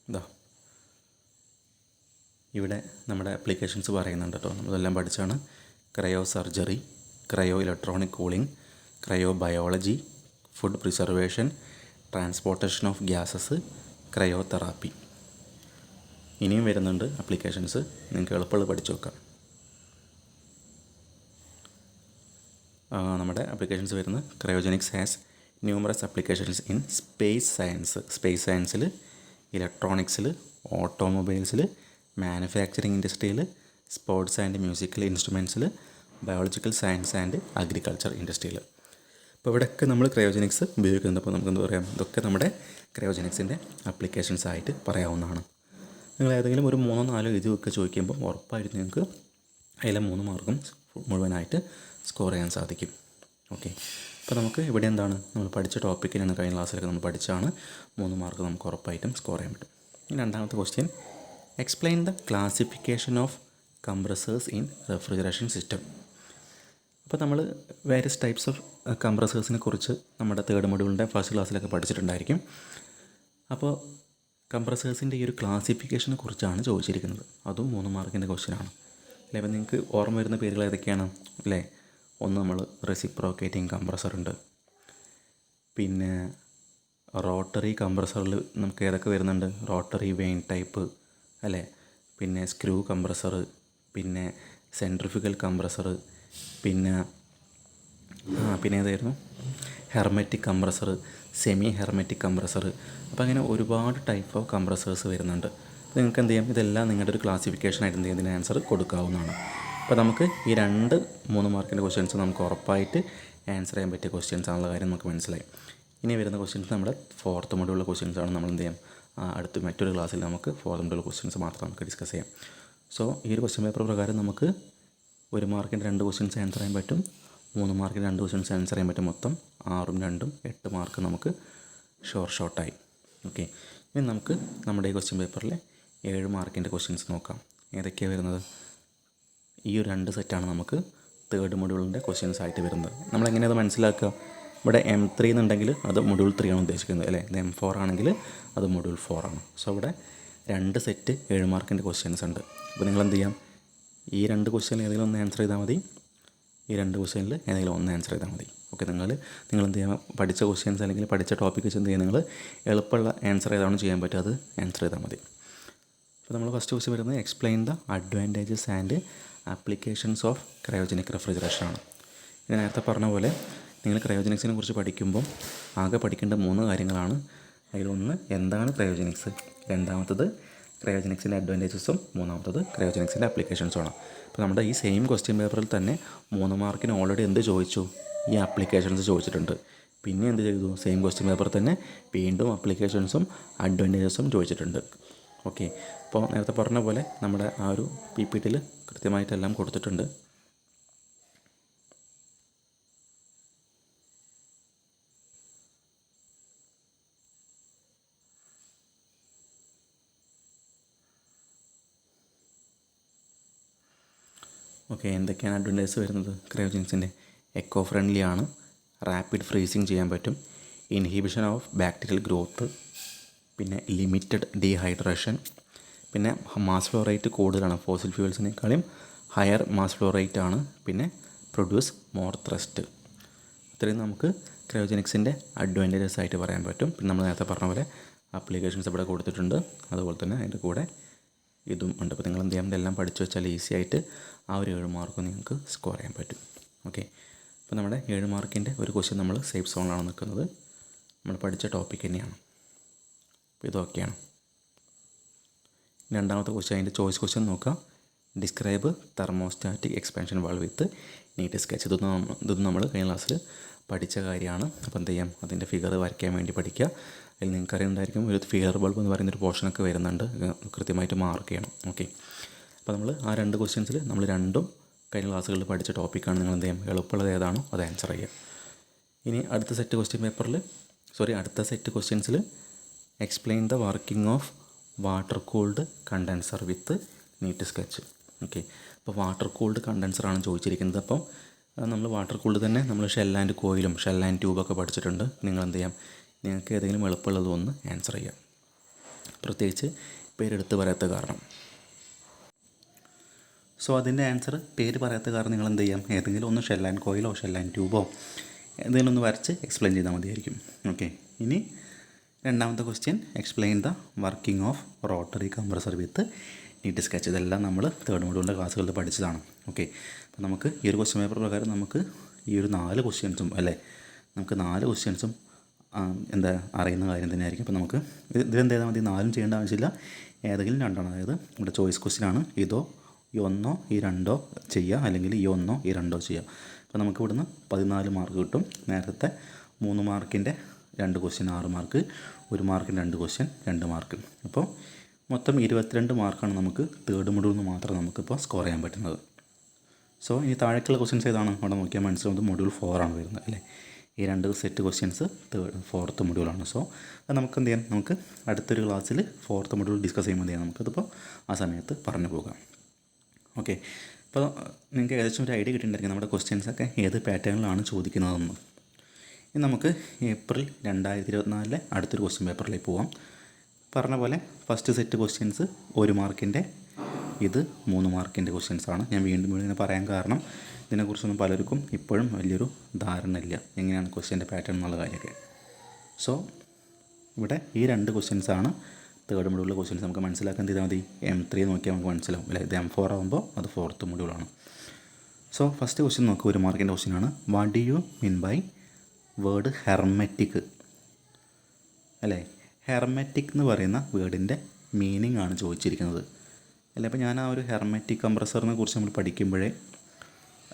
ഇതാ ഇവിടെ നമ്മുടെ അപ്ലിക്കേഷൻസ് പറയുന്നുണ്ട് കേട്ടോ. നമ്മളെല്ലാം പഠിച്ചാണ്. Cryo surgery cryo electronic cooling cryo biology food preservation transportation of gases cryo therapy ഇനിയും വരുന്നുണ്ട് അപ്ലിക്കേഷൻസ് നിങ്ങൾക്ക് എളുപ്പമുള്ള പഠിച്ചു വെക്കാം ആ, നമ്മുടെ അപ്ലിക്കേഷൻസ് വരുന്നത് cryogenics has numerous applications in space science space സയൻസിൽ ഇലക്ട്രോണിക്സിൽ ഓട്ടോമൊബൈൽസിൽ മാനുഫാക്ചറിങ് ഇൻഡസ്ട്രിയിൽ സ്പോർട്സ് ആൻഡ് മ്യൂസിക്കൽ ഇൻസ്ട്രുമെൻസിൽ ബയോളജിക്കൽ സയൻസ് ആൻഡ് അഗ്രികൾച്ചർ ഇൻഡസ്ട്രിയിൽ അപ്പോൾ ഇവിടെയൊക്കെ നമ്മൾ ക്രയോജനിക്സ് ഉപയോഗിക്കുന്നുണ്ട്. അപ്പോൾ നമുക്ക് പറയാം? ഇതൊക്കെ നമ്മുടെ ക്രയോജനിക്സിന്റെ അപ്ലിക്കേഷൻസ് ആയിട്ട് പറയാവുന്നതാണ്. നിങ്ങൾ ഏതെങ്കിലും ഒരു മൂന്നോ നാലോ എഴുതി ഒക്കെ ചോദിക്കുമ്പോൾ ഉറപ്പായിട്ട് നിങ്ങൾക്ക് അതിലെ മൂന്ന് മാർക്കും മുഴുവനായിട്ട് സ്കോർ ചെയ്യാൻ സാധിക്കും. ഓക്കെ അപ്പോൾ നമുക്ക് ഇവിടെ എന്താണ്? നമ്മൾ പഠിച്ച ടോപ്പിക്കിലാണ് കഴിഞ്ഞ ക്ലാസ്സിലൊക്കെ നമ്മൾ പഠിച്ചാണ് മൂന്ന് മാർക്ക് നമുക്ക് ഉറപ്പായിട്ടും സ്കോർ ചെയ്യാൻ പറ്റും. രണ്ടാമത്തെ question explain the classification of compressors in refrigeration system അപ്പോൾ നമ്മൾ വേരിയസ് ടൈപ്സ് ഓഫ് കംപ്രസേഴ്സിനെ കുറിച്ച് നമ്മുടെ തേർഡ് മൊഡ്യൂളിന്റെ ഫസ്റ്റ് ക്ലാസ്സിലൊക്കെ പഠിച്ചിട്ടുണ്ടായിരിക്കും. അപ്പോൾ കംപ്രസേഴ്സിന്റെ ഈ ഒരു ക്ലാസിഫിക്കേഷനെ കുറിച്ചാണ് ചോദിച്ചിരിക്കുന്നത്. അതും മൂന്ന് മാർക്കിന്റെ ക്വസ്റ്റ്യനാണ് അല്ലേ? അപ്പോൾ നിങ്ങൾക്ക് ഓർമ്മ വരുന്ന പേരുകൾ ഏതൊക്കെയാണ്? അല്ലേ? ഒന്ന് നമ്മൾ റെസിപ്രോക്കേറ്റിംഗ് കംപ്രസർ ഉണ്ട്. പിന്നെ റോട്ടറി കംപ്രസറിൽ നമുക്ക് ഏതൊക്കെ വരുന്നുണ്ട്? റോട്ടറി വെയിൻ ടൈപ്പ് അല്ലേ? പിന്നെ സ്ക്രൂ കംപ്രസർ പിന്നെ സെൻട്രിഫിക്കൽ കംപ്രസർ പിന്നെ പിന്നെ ഏതായിരുന്നു? Hermetic compressor semi hermetic compressor അപ്പോൾ അങ്ങനെ ഒരുപാട് ടൈപ്പ് ഓഫ് കംപ്രസേഴ്സ് വരുന്നുണ്ട്. നിങ്ങൾക്ക് എന്ത് ചെയ്യാം ഇതെല്ലാം നിങ്ങളുടെ ഒരു ക്ലാസിഫിക്കേഷനായിട്ട് എന്ത് ചെയ്യാം ഇതിന്റെ ആൻസർ കൊടുക്കാവുന്നതാണ്. അപ്പോൾ നമുക്ക് ഈ രണ്ട് മൂന്ന് മാർക്കിന്റെ ക്വസ്റ്റ്യൻസ് നമുക്ക് ഉറപ്പായിട്ട് ആൻസർ ചെയ്യാൻ പറ്റിയ ക്വസ്റ്റ്യൻസ് ആണുള്ള കാര്യം നമുക്ക് മനസ്സിലായി. ഇനി വരുന്ന ക്വസ്റ്റ്യൻസ് നമ്മുടെ ഫോർത്ത് മോഡിലുള്ള ക്വസ്റ്റ്യൻസ് ആണ് നമ്മൾ എന്ത് ചെയ്യാം അടുത്ത മറ്റൊരു ക്ലാസ്സിൽ നമുക്ക് മൊഡ്യൂൾ ക്വസ്റ്റ്യൻസ് മാത്രം നമുക്ക് ഡിസ്കസ് ചെയ്യാം. സോ ഈ ഒരു ക്വസ്റ്റ്യൻ പേപ്പർ പ്രകാരം നമുക്ക് ഒരു മാർക്കിന് രണ്ട് ക്വസ്റ്റ്യൻസ് ആൻസർ ചെയ്യാൻ പറ്റും. മൂന്ന് മാർക്കിന് രണ്ട് ക്വസ്റ്റ്യൻസ് ആൻസർ ചെയ്യാൻ പറ്റും. മൊത്തം ആറും രണ്ടും എട്ട് മാർക്ക് നമുക്ക് ഷോർട്ട് ഷോർട്ടായി ഓക്കെ ഇനി നമുക്ക് നമ്മുടെ ഈ ക്വസ്റ്റ്യൻ പേപ്പറിലെ ഏഴ് മാർക്കിന്റെ ക്വസ്റ്റ്യൻസ് നോക്കാം. ഏതൊക്കെയാണ് വരുന്നത്? ഈ ഒരു രണ്ട് സെറ്റാണ് നമുക്ക് തേർഡ് മൊഡ്യൂളിന്റെ ക്വസ്റ്റ്യൻസ് ആയിട്ട് വരുന്നത്. നമ്മളെങ്ങനെയത് മനസ്സിലാക്കുക? ഇവിടെ എം ത്രീ എന്നുണ്ടെങ്കിൽ അത് മൊഡ്യൂൾ ത്രീ ആണ് ഉദ്ദേശിക്കുന്നത് അല്ലേ? ഇത് എം ഫോർ ആണെങ്കിൽ അത് മൊഡ്യൂൾ ഫോർ ആണ്. സോ ഇവിടെ രണ്ട് സെറ്റ് ഏഴ് മാർക്കിന്റെ ക്വസ്റ്റ്യൻസ് ഉണ്ട്. അപ്പോൾ നിങ്ങൾ എന്ത് ചെയ്യാം? ഈ രണ്ട് ക്വസ്റ്റ്യനിൽ ഏതെങ്കിലും ഒന്ന് ആൻസർ ചെയ്താൽ മതി. ഈ രണ്ട് ക്വസ്റ്റ്യനിൽ ഏതെങ്കിലും ഒന്ന് ആൻസർ ചെയ്താൽ മതി. ഓക്കെ നിങ്ങൾ നിങ്ങൾ എന്ത് ചെയ്യാം? പഠിച്ച ക്വസ്റ്റ്യൻസ് അല്ലെങ്കിൽ പഠിച്ച ടോപ്പിക് വെച്ച് എന്ത് ചെയ്യുക? നിങ്ങൾ എളുപ്പമുള്ള ആൻസർ ഏതാണ് ചെയ്യാൻ പറ്റുക? അത് ആൻസർ ചെയ്താൽ മതി. അപ്പോൾ നമ്മൾ ഫസ്റ്റ് ക്വസ്റ്റ്യൻ വരുന്നത് explain the advantages and applications of cryogenic refrigeration ആണ്. ഞാൻ നേരത്തെ പറഞ്ഞ പോലെ നിങ്ങൾ ക്രയോജനിക്സിനെ കുറിച്ച് പഠിക്കുമ്പോൾ ആകെ പഠിക്കേണ്ട മൂന്ന് കാര്യങ്ങളാണ്. അതിലൊന്ന് എന്താണ് ക്രയോജനിക്സ്? രണ്ടാമത്തത് ക്രയോജനിക്സിന്റെ അഡ്വാന്റേജസും മൂന്നാമത്തത് ക്രയോജനിക്സിന്റെ ആപ്ലിക്കേഷൻസുമാണ് അപ്പോൾ നമ്മുടെ ഈ സെയിം ക്വസ്റ്റ്യൻ പേപ്പറിൽ തന്നെ മൂന്ന് മാർക്കിന് ഓൾറെഡി എന്ത് ചോദിച്ചു? ഈ ആപ്ലിക്കേഷൻസ് ചോദിച്ചിട്ടുണ്ട്. പിന്നെ എന്ത് ചെയ്തു? സെയിം ക്വസ്റ്റ്യൻ പേപ്പറിൽ തന്നെ വീണ്ടും അപ്ലിക്കേഷൻസും അഡ്വാന്റേജസും ചോദിച്ചിട്ടുണ്ട്. ഓക്കെ അപ്പോൾ നേരത്തെ പറഞ്ഞ പോലെ നമ്മുടെ ആ ഒരു പി പി ടിയിൽ കൃത്യമായിട്ടെല്ലാം കൊടുത്തിട്ടുണ്ട്. ഓക്കെ എന്തൊക്കെയാണ് അഡ്വാന്റേജസ് വരുന്നത്? ക്രയോജൻസിന്റെ എക്കോ ഫ്രണ്ട്ലി ആണ്. റാപ്പിഡ് ഫ്രീസിങ് ചെയ്യാൻ പറ്റും. ഇൻഹിബിഷൻ ഓഫ് ബാക്ടീരിയൽ ഗ്രോത്ത് പിന്നെ ലിമിറ്റഡ് ഡീഹൈഡ്രേഷൻ പിന്നെ മാസ് ഫ്ലോ റേറ്റ് കൂടുതലാണ് ഫോസിൽ ഫ്യൂവൽസിനേക്കാളും ഹയർ മാസ് ഫ്ലോ റേറ്റ് ആണ്. പിന്നെ പ്രൊഡ്യൂസ് മോർ ത്രസ്റ്റ് ഇത്രയും നമുക്ക് ക്രയോജനിക്സിന്റെ അഡ്വാന്റേജസ് ആയിട്ട് പറയാൻ പറ്റും. പിന്നെ നമ്മൾ നേരത്തെ പറഞ്ഞ പോലെ ആപ്ലിക്കേഷൻസ് ഇവിടെ കൊടുത്തിട്ടുണ്ട്. അതുപോലെ തന്നെ അതിന്റെ കൂടെ ഇതും ഉണ്ട്. അപ്പോൾ നിങ്ങൾ എന്ത് ചെയ്യാം? ഇതെല്ലാം പഠിച്ചു വെച്ചാൽ ഈസി ആയിട്ട് ആ ഒരു ഏഴ് മാർക്ക് നിങ്ങൾക്ക് സ്കോർ ചെയ്യാൻ പറ്റും. ഓക്കെ അപ്പോൾ നമ്മുടെ ഏഴ് മാർക്കിന്റെ ഒരു ക്വസ്റ്റ്യൻ നമ്മൾ സേഫ് സോണിലാണ് നിൽക്കുന്നത്. നമ്മൾ പഠിച്ച ടോപ്പിക് തന്നെയാണ്. അപ്പോൾ ഇതൊക്കെയാണ് രണ്ടാമത്തെ ക്വസ്റ്റ്യൻ അതിന്റെ ചോയ്സ് ക്വസ്റ്റ്യൻ നോക്കാം. Describe thermostatic expansion valve with neat sketch ഇതൊന്നും ഇതൊന്നും നമ്മൾ കഴിഞ്ഞ ക്ലാസ്സിൽ പഠിച്ച കാര്യമാണ്. അപ്പോൾ എന്ത് ചെയ്യാം? അതിന്റെ ഫിഗർ വരയ്ക്കാൻ വേണ്ടി പഠിക്കുക. അതിൽ നിങ്ങൾക്ക് അറിയുന്നുണ്ടായിരിക്കും ഒരു ഫിയർ ബൾബ് എന്ന് പറയുന്നൊരു പോർഷനൊക്കെ വരുന്നുണ്ട്. കൃത്യമായിട്ട് മാർക്ക് ചെയ്യണം. ഓക്കെ അപ്പോൾ നമ്മൾ ആ രണ്ട് ക്വസ്റ്റ്യൻസിൽ നമ്മൾ രണ്ടും കഴിഞ്ഞ ക്ലാസ്സുകളിൽ പഠിച്ച ടോപ്പിക്കാണ് നിങ്ങൾ എന്ത് ചെയ്യാം? എളുപ്പമുള്ളത് ഏതാണോ അത് ആൻസർ ചെയ്യുക. ഇനി അടുത്ത സെറ്റ് ക്വസ്റ്റ്യൻ പേപ്പറിൽ സോറി അടുത്ത set ക്വസ്റ്റ്യൻസിൽ explain the working of water cooled condenser with neat sketch okay അപ്പോൾ വാട്ടർ കൂൾഡ് കണ്ടൻസറാണ് ചോദിച്ചിരിക്കുന്നത്. അപ്പം നമ്മൾ വാട്ടർ കൂൾഡ് തന്നെ നമ്മൾ ഷെൽ ആൻഡ് കോയിലും ഷെൽ ആൻഡ് ട്യൂബൊക്കെ പഠിച്ചിട്ടുണ്ട്. നിങ്ങൾ എന്ത് ചെയ്യാം? നിങ്ങൾക്ക് ഏതെങ്കിലും എളുപ്പമുള്ളത് ഒന്ന് ആൻസർ ചെയ്യാം. പ്രത്യേകിച്ച് പേരെടുത്ത് പറയാത്ത കാരണം. സോ അതിന്റെ ആൻസർ പേര് പറയാത്ത കാരണം നിങ്ങൾ എന്ത് ചെയ്യാം? ഏതെങ്കിലും ഒന്ന് ആൻഡ് കോയിലോ ആൻഡ് ട്യൂബോ എന്തെങ്കിലും ഒന്ന് വരച്ച് എക്സ്പ്ലെയിൻ ചെയ്താൽ മതിയായിരിക്കും. ഓക്കെ ഇനി രണ്ടാമത്തെ question explain the working of rotary compressor with neat sketch ഇതെല്ലാം നമ്മൾ തേർഡ് മോഡ്യൂളിന്റെ ക്ലാസ്സുകളിൽ പഠിച്ചതാണ്. ഓക്കെ അപ്പോൾ നമുക്ക് ഈ ഒരു ക്വസ്റ്റ്യൻ പേപ്പർ പ്രകാരം നമുക്ക് ഈ ഒരു നാല് ക്വസ്റ്റ്യൻസും അല്ലേ? നമുക്ക് നാല് ക്വസ്റ്റ്യൻസും എന്താ അറിയുന്ന കാര്യം തന്നെയായിരിക്കും. അപ്പോൾ നമുക്ക് ഇത് ഇതിലെന്ത് ചെയ്താൽ മതി. നാലും ചെയ്യേണ്ട ആവശ്യമില്ല. ഏതെങ്കിലും രണ്ടെണ്ണം. അതായത് ഇവിടെ ചോയ്സ് ക്വസ്റ്റ്യൻ ആണ്. ഇതോ ഈ ഒന്നോ ഈ രണ്ടോ ചെയ്യുക അല്ലെങ്കിൽ ഈ ഒന്നോ ഈ രണ്ടോ ചെയ്യുക അപ്പോൾ നമുക്ക് ഇവിടുന്ന് പതിനാല് മാർക്ക് കിട്ടും. നേരത്തെ മൂന്ന് മാർക്കിന്റെ രണ്ട് ക്വസ്റ്റ്യൻ ആറ് മാർക്ക് ഒരു മാർക്കിന് രണ്ട് ക്വസ്റ്റ്യൻ രണ്ട് മാർക്ക് അപ്പോൾ മൊത്തം ഇരുപത്തിരണ്ട് മാർക്കാണ് നമുക്ക് തേർഡ് മൊഡ്യൂളിൽ നിന്ന് മാത്രം നമുക്കിപ്പോൾ സ്കോർ ചെയ്യാൻ പറ്റുന്നത്. സോ ഇനി താഴേക്കുള്ള ക്വസ്റ്റ്യൻസ് ഏതാണ്? അവിടെ നോക്കിയാൽ മനസ്സിലാവുന്നത് മൊഡ്യൂൾ ഫോറാണ് വരുന്നത് അല്ലേ? ഈ രണ്ട് സെറ്റ് ക്വസ്റ്റ്യൻസ് തേർഡ് ഫോർത്ത് മൊഡ്യൂളാണ് സോ അത് നമുക്ക് എന്ത് ചെയ്യാം? നമുക്ക് അടുത്തൊരു ക്ലാസ്സിൽ ഫോർത്ത് മൊഡ്യൂൾ ഡിസ്കസ് ചെയ്യുമ്പോൾ ചെയ്യാം? നമുക്കതിപ്പോൾ ആ സമയത്ത് പറഞ്ഞു പോകാം. ഓക്കെ അപ്പോൾ നിങ്ങൾക്ക് ഏകദേശം ഒരു ഐഡിയ കിട്ടിയിട്ടുണ്ടായിരിക്കും നമ്മുടെ ക്വസ്റ്റ്യൻസൊക്കെ ഏത് പാറ്റേണിലാണ് ചോദിക്കുന്നതെന്ന്. ഇനി നമുക്ക് ഏപ്രിൽ രണ്ടായിരത്തി ഇരുപത്തിനാലിലെ അടുത്തൊരു ക്വസ്റ്റ്യൻ പേപ്പറിലേക്ക് പോവാം. പറഞ്ഞ പോലെ ഫസ്റ്റ് സെറ്റ് ക്വസ്റ്റ്യൻസ് ഒരു മാർക്കിന്റെ ഇത് മൂന്ന് മാർക്കിന്റെ ക്വസ്റ്റ്യൻസ് ആണ്. ഞാൻ വീണ്ടും വീണ്ടും ഇങ്ങനെ പറയാൻ കാരണം ഇതിനെക്കുറിച്ചൊന്നും പലർക്കും ഇപ്പോഴും വലിയൊരു ധാരണ ഇല്ല എങ്ങനെയാണ് ക്വസ്റ്റ്യന്റെ പാറ്റേൺ എന്നുള്ള കാര്യമൊക്കെ. സോ ഇവിടെ ഈ രണ്ട് ക്വസ്റ്റ്യൻസ് ആണ് തേർഡ് മൊഡ്യൂളിലെ ക്വസ്റ്റ്യൻസ് നമുക്ക് മനസ്സിലാക്കാൻ ചെയ്താൽ മതി. എം ത്രീ നോക്കിയാൽ നമുക്ക് മനസ്സിലാവും. അല്ലെ? ഇത് എം ഫോർ ആകുമ്പോൾ അത് ഫോർത്ത് മൊഡ്യൂളാണ് സോ ഫസ്റ്റ് ക്വസ്റ്റ്യൻ നോക്കുക ഒരു മാർക്കിന്റെ ക്വസ്റ്റ്യൻ ആണ്. What do you mean by word hermetic അല്ലേ? ഹെർമെറ്റിക് എന്ന് പറയുന്ന വേർഡിന്റെ മീനിങ് ആണ് ചോദിച്ചിരിക്കുന്നത്. അല്ലേ? അപ്പോൾ ഞാൻ ആ ഒരു ഹെർമെറ്റിക് കംപ്രസറിനെ കുറിച്ച് നമ്മൾ പഠിക്കുമ്പോഴേ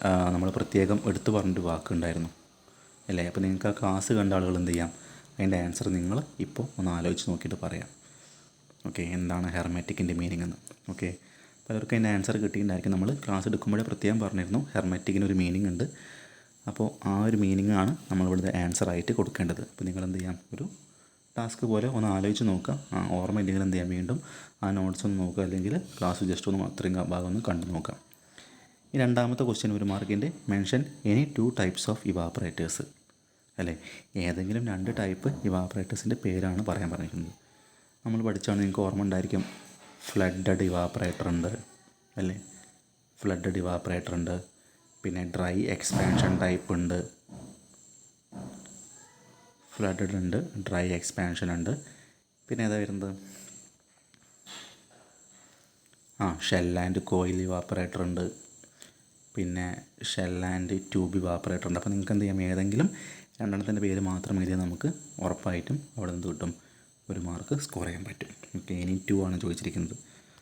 നമ്മൾ പ്രത്യേകം എടുത്തു പറഞ്ഞൊരു വാക്കുണ്ടായിരുന്നു. അല്ലേ? അപ്പോൾ നിങ്ങൾക്ക് ആ ക്ലാസ് കണ്ട ആളുകൾ എന്ത് ചെയ്യാം? അതിന്റെ ആൻസർ നിങ്ങൾ ഇപ്പോൾ ഒന്ന് ആലോചിച്ച് നോക്കിയിട്ട് പറയാം. ഓക്കെ എന്താണ് ഹെർമാറ്റിക്കിന്റെ മീനിങ് എന്ന്. ഓക്കെ പലർക്കും അതിന്റെ ആൻസർ കിട്ടിയിട്ടുണ്ടായിരിക്കും. നമ്മൾ ക്ലാസ് എടുക്കുമ്പോഴേ പ്രത്യേകം പറഞ്ഞിരുന്നു ഹെർമാറ്റിക്കിന് ഒരു മീനിങ് ഉണ്ട്. അപ്പോൾ ആ ഒരു മീനിങ് ആണ് നമ്മളിവിടുത്തെ ആൻസർ ആയിട്ട് കൊടുക്കേണ്ടത്. അപ്പോൾ നിങ്ങൾ എന്ത് ചെയ്യാം? ഒരു ടാസ്ക് പോലെ ഒന്ന് ആലോചിച്ച് നോക്കുക. ആ ഓർമ്മ ഇല്ലെങ്കിൽ എന്ത് ചെയ്യാം? വീണ്ടും ആ നോട്ട്സ് ഒന്ന് നോക്കുക. അല്ലെങ്കിൽ ക്ലാസ് ജസ്റ്റ് ഒന്ന് അത്രയും ഭാഗം ഒന്ന് കണ്ടു നോക്കാം രണ്ടാമത്തെ ക്വസ്റ്റ്യൻ ഒരു മാർക്കിന്റെ mention any two types of evaporators അല്ലേ? ഏതെങ്കിലും രണ്ട് ടൈപ്പ് ഇവാപ്പറേറ്റേഴ്സിന്റെ പേരാണ് പറയാൻ പറഞ്ഞിരിക്കുന്നത്. നമ്മൾ പഠിച്ചാണ് നിങ്ങൾക്ക് ഓർമ്മ ഉണ്ടായിരിക്കും. ഫ്ലഡഡ് ഇവാപ്പറേറ്റർ ഉണ്ട് അല്ലേ? ഫ്ലഡഡ് ഇവാപ്പറേറ്റർ ഉണ്ട്. പിന്നെ ഡ്രൈ എക്സ്പാൻഷൻ ടൈപ്പ് ഉണ്ട്. ഫ്ലഡഡ് ഉണ്ട് ഡ്രൈ എക്സ്പാൻഷൻ ഉണ്ട്. പിന്നെ ഏതാ വരുന്നത്? ആ ഷെൽ ആൻഡ് കോയിൽ ഇവാപ്പറേറ്റർ ഉണ്ട്. പിന്നെ ഷെൽ ആൻഡ് ട്യൂബ് ഇവാപ്പറേറ്റർ ഉണ്ട്. അപ്പോൾ നിങ്ങൾക്ക് എന്ത് ചെയ്യാം? ഏതെങ്കിലും രണ്ടെണ്ണത്തിന്റെ പേര് മാത്രം എഴുതിയാൽ നമുക്ക് ഉറപ്പായിട്ടും അവിടെ നിന്ന് കിട്ടും. ഒരു മാർക്ക് സ്കോർ ചെയ്യാൻ പറ്റും. ഓക്കെ ഇനി ടു ആണ് ചോദിച്ചിരിക്കുന്നത്.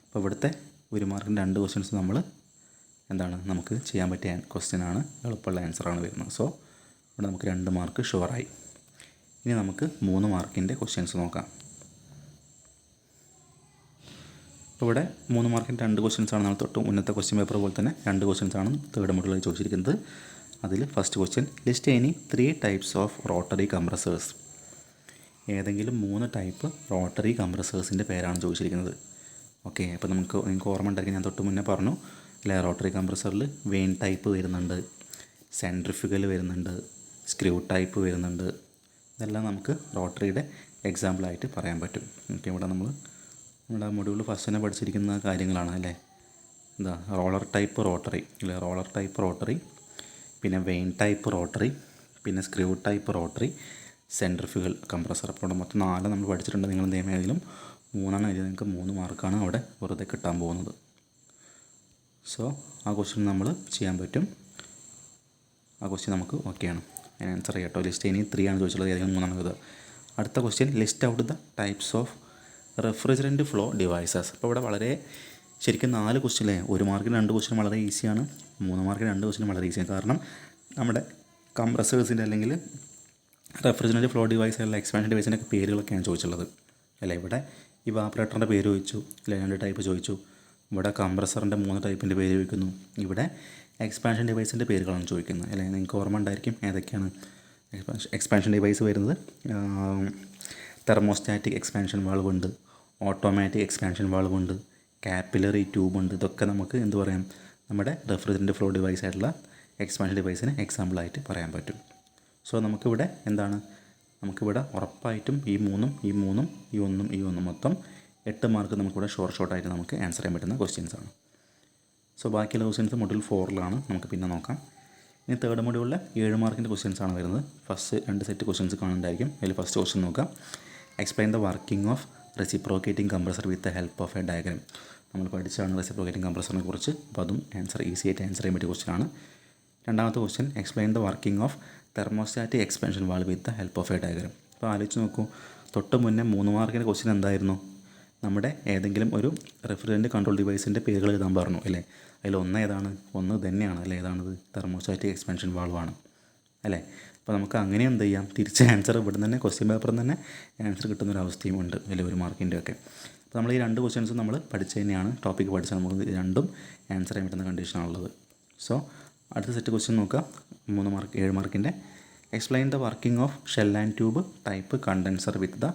അപ്പോൾ ഇവിടുത്തെ ഒരു മാർക്കിന്റെ രണ്ട് ക്വസ്റ്റ്യൻസ് നമ്മൾ എന്താണ്? നമുക്ക് ചെയ്യാൻ പറ്റിയ ക്വസ്റ്റ്യൻ ആണ്. എളുപ്പമുള്ള ആൻസറാണ് വരുന്നത്. സോ ഇവിടെ നമുക്ക് രണ്ട് മാർക്ക് ഷുവറായി ഇനി നമുക്ക് മൂന്ന് മാർക്കിന്റെ ക്വസ്റ്റ്യൻസ് നോക്കാം. അപ്പോൾ ഇവിടെ മൂന്ന് മാർക്കിന്റെ രണ്ട് ക്വസ്റ്റ്യൻസ് ആണ് നമ്മൾ തൊട്ട്. മുന്നത്തെ ക്വസ്റ്റ്യൻ പേപ്പർ പോലെ തന്നെ രണ്ട് ക്വസ്റ്റ്യൻസ് ആണ് തേർഡ് മോഡലിൽ ചോദിച്ചിരിക്കുന്നത്. അതിൽ first question list any three types of rotary compressors ഏതെങ്കിലും മൂന്ന് ടൈപ്പ് റോട്ടറി കംപ്രസേഴ്സിന്റെ പേരാണ് ചോദിച്ചിരിക്കുന്നത്. ഓക്കെ അപ്പോൾ നമുക്ക് നിങ്ങൾക്ക് ഓർമ്മ ഉണ്ടായിരിക്കും ഞാൻ തൊട്ട് മുന്നേ പറഞ്ഞു. അല്ലെ റോട്ടറി കംപ്രസറിൽ വെയിൻ ടൈപ്പ് വരുന്നുണ്ട് സെൻട്രിഫിക്കൽ വരുന്നുണ്ട് സ്ക്രൂ ടൈപ്പ് വരുന്നുണ്ട്. ഇതെല്ലാം നമുക്ക് റോട്ടറിയുടെ എക്സാമ്പിളായിട്ട് പറയാൻ പറ്റും. ഓക്കെ ഇവിടെ നമ്മൾ നമ്മുടെ മൊഡ്യൂൾ ഫസ്റ്റ് തന്നെ പഠിച്ചിരിക്കുന്ന കാര്യങ്ങളാണ് അല്ലേ? എന്താ റോളർ ടൈപ്പ് റോട്ടറി അല്ലെ? റോളർ ടൈപ്പ് റോട്ടറി പിന്നെ വെയിൻ ടൈപ്പ് റോട്ടറി പിന്നെ screw type rotary centrifugal compressor അപ്പോൾ ഇവിടെ മൊത്തം നാല് നമ്മൾ പഠിച്ചിട്ടുണ്ട്. നിങ്ങൾ എന്തെങ്കിലും ഏതെങ്കിലും മൂന്നാണ് എഴുതി നിങ്ങൾക്ക് മൂന്ന് മാർക്കാണ് അവിടെ വെറുതെ കിട്ടാൻ പോകുന്നത്. സോ ആ ക്വസ്റ്റ്യൻ നമ്മൾ ചെയ്യാൻ പറ്റും. ആ ക്വസ്റ്റ്യൻ നമുക്ക് ഓക്കെയാണ് ഞാൻ ആൻസർ ചെയ്യാം കേട്ടോ. ലിസ്റ്റ് ഇനി ത്രീ ആണ് ചോദിച്ചുള്ളത് ഏതെങ്കിലും മൂന്നാണ് അടുത്ത question list out the types of refrigerant flow devices അപ്പോൾ ഇവിടെ വളരെ ശരിക്കും നാല് ക്വസ്റ്റ്യൻ ഒരു മാർക്കിന് രണ്ട് ക്വസ്റ്റ്യൻ വളരെ ഈസിയാണ് മൂന്ന് മാർക്കിന് രണ്ട് ക്വസ്റ്റ്യൻ വളരെ ഈസിയാണ് കാരണം നമ്മുടെ കംപ്രസേഴ്സിന്റെ അല്ലെങ്കിൽ റെഫ്രിജറന്റ് ഫ്ലോ ഡിവൈസ് അല്ലെങ്കിൽ എക്സ്പാൻഷൻ ഡിവൈസിന്റെ ഒക്കെ പേരുകളൊക്കെയാണ് ചോദിച്ചുള്ളത് അല്ല? ഇവിടെ ഇവാപ്പറേറ്ററിന്റെ പേര് ചോദിച്ചു. അല്ലെ? രണ്ട് ടൈപ്പ് ചോദിച്ചു. ഇവിടെ കംപ്രസറിന്റെ മൂന്ന് ടൈപ്പിന്റെ പേര് ചോദിക്കുന്നു. ഇവിടെ എക്സ്പാൻഷൻ ഡിവൈസിന്റെ പേരുകളാണ് ചോദിക്കുന്നത്. അല്ലേ? നിങ്ങൾക്ക് ഓർമ്മ ഉണ്ടായിരിക്കും ഏതൊക്കെയാണ് എക്സ്പാൻഷൻ ഡിവൈസ് വരുന്നത്? തെർമോസ്റ്റാറ്റിക് എക്സ്പാൻഷൻ വാൾവ് ഉണ്ട്. ഓട്ടോമാറ്റിക് എക്സ്പാൻഷൻ വാൾവ് ഉണ്ട് കാപ്പിലറി ട്യൂബ് ഉണ്ട് ഇതൊക്കെ നമുക്ക് എന്ത് പറയാം? നമ്മുടെ റെഫ്രിജറന്റ് ഫ്ലോ ഡിവൈസ് ആയിട്ടുള്ള എക്സ്പാൻഷൻ ഡിവൈസിന് എക്സാമ്പിളായിട്ട് പറയാൻ പറ്റും. സോ നമുക്കിവിടെ എന്താണ്? നമുക്കിവിടെ ഉറപ്പായിട്ടും ഈ മൂന്നും ഈ മൂന്നും ഈ ഒന്നും ഈ ഒന്നും മൊത്തം എട്ട് മാർക്ക് നമുക്കിവിടെ ഷോർട്ട് ഷോർട്ടായിട്ട് നമുക്ക് ആൻസർ ചെയ്യാൻ പറ്റുന്ന ക്വസ്റ്റ്യൻസ് ആണ്. സോ ബാക്കിയുള്ള ക്വസ്റ്റ്യൻസ് മൊഡ്യൂൾ ഫോറിലാണ് നമുക്ക് പിന്നെ നോക്കാം. ഇനി തേർഡ് മൊഡ്യൂളിലെ ഏഴ് മാർക്കിന്റെ ക്വസ്റ്റ്യൻസ് ആണ് വരുന്നത്. ഫസ്റ്റ് രണ്ട് സെറ്റ് ക്വസ്റ്റ്യൻസ് കാണുന്നുണ്ടായിരിക്കും അതിൽ ഫസ്റ്റ് ക്വസ്റ്റ്യൻ നോക്കാം. Explain the working of reciprocating compressor with the help of a diagram നമ്മൾ പഠിച്ചാണ് റെസിപ്രോക്കേറ്റിംഗ് കംപ്രസറിനെ കുറിച്ച്. അപ്പോൾ അതും ആൻസർ ഈസി ആയിട്ട് ആൻസർ ചെയ്യാൻ പറ്റിയ ക്വസ്റ്റ്യൻ ആണ്. രണ്ടാമത്തെ question explain the working of thermostatic expansion valve with the help of a diagram അപ്പോൾ ആലോചിച്ച് നോക്കൂ തൊട്ട് മുന്നേ മൂന്ന് മാർക്കിന്റെ ക്വസ്റ്റ്യൻ എന്തായിരുന്നു? നമ്മുടെ ഏതെങ്കിലും ഒരു റെഫ്രിജറന്റ് കൺട്രോൾ ഡിവൈസിന്റെ പേരുകൾ എഴുതാൻ പറഞ്ഞു അല്ലേ? അതിൽ ഒന്ന് ഏതാണ്? ഒന്ന് തന്നെയാണ് അല്ലേ? ഏതാണത്? തെർമോസ്റ്റാറ്റിക് എക്സ്പെൻഷൻ വാൾവാണ് അല്ലേ? അപ്പോൾ നമുക്ക് അങ്ങനെ എന്ത് ചെയ്യാം? തിരിച്ച് ആൻസർ ഇവിടെ തന്നെ ക്വസ്റ്റ്യൻ പേപ്പറിൽ തന്നെ ആൻസർ കിട്ടുന്ന ഒരു അവസ്ഥയും ഉണ്ട് വലിയ ഒരു മാർക്കിന്റെ ഒക്കെ. അപ്പോൾ നമ്മൾ ഈ രണ്ട് ക്വസ്റ്റ്യൻസും നമ്മൾ പഠിച്ചു തന്നെയാണ്. ടോപ്പിക്ക് പഠിച്ചാൽ നമുക്ക് രണ്ടും ആൻസർ ചെയ്യാൻ പറ്റുന്ന കണ്ടീഷനാണുള്ളത് സോ അടുത്ത സെറ്റ് ക്വസ്റ്റ്യൻ നോക്കാം മൂന്ന് മാർക്ക് ഏഴ് മാർക്കിന്റെ explain the working of shell and tube type condenser with the